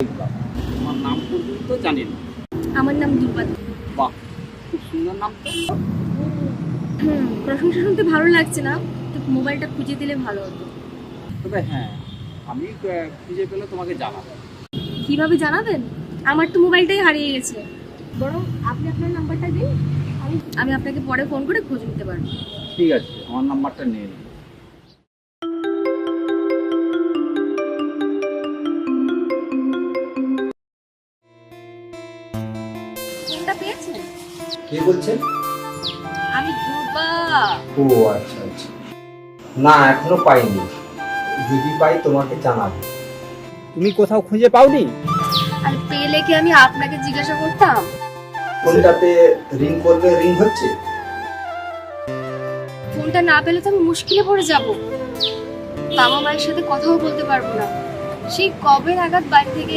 দেখলাম নাম পর্যন্ত জানি না। আমার নাম দুর্বাদ বাহ খুব সুন্দর নাম তো। হুম প্রশংসা শুনতে ভালো লাগছে না তো মোবাইলটা খুঁজে দিলে ভালো হতো। তবে হ্যাঁ আমি খুঁজে পেলে তোমাকে জানাব। কীভাবে জানাবেন? আমার তো মোবাইলটাই হারিয়ে গেছে। বরং আপনি আপনার নাম্বারটা দিন আমি আমি আপনাকে পরে ফোন করে খোঁজ নিতে পারব। ঠিক আছে আমার নাম্বারটা নিয়ে নিন। ফোনটা পেয়েছেন কে বলছেন? আমি দুর্বা ও আচ্ছা আচ্ছা। না এখনও পাইনি। যদি পাই তোমাকে জানাব। তুমি কোথাও খুঁজে পাওনি? আর পেলে কি আমি আপনাকে জিজ্ঞাসা করতাম? ফোনটাতে রিং করবে রিং হচ্ছে? ফোনটা না পেলে তো আমি মুশকিলে পড়ে যাব। বাবা মায়ের সাথে কথাও বলতে পারব না। সেই কবে নাগাদ বাড়ি থেকে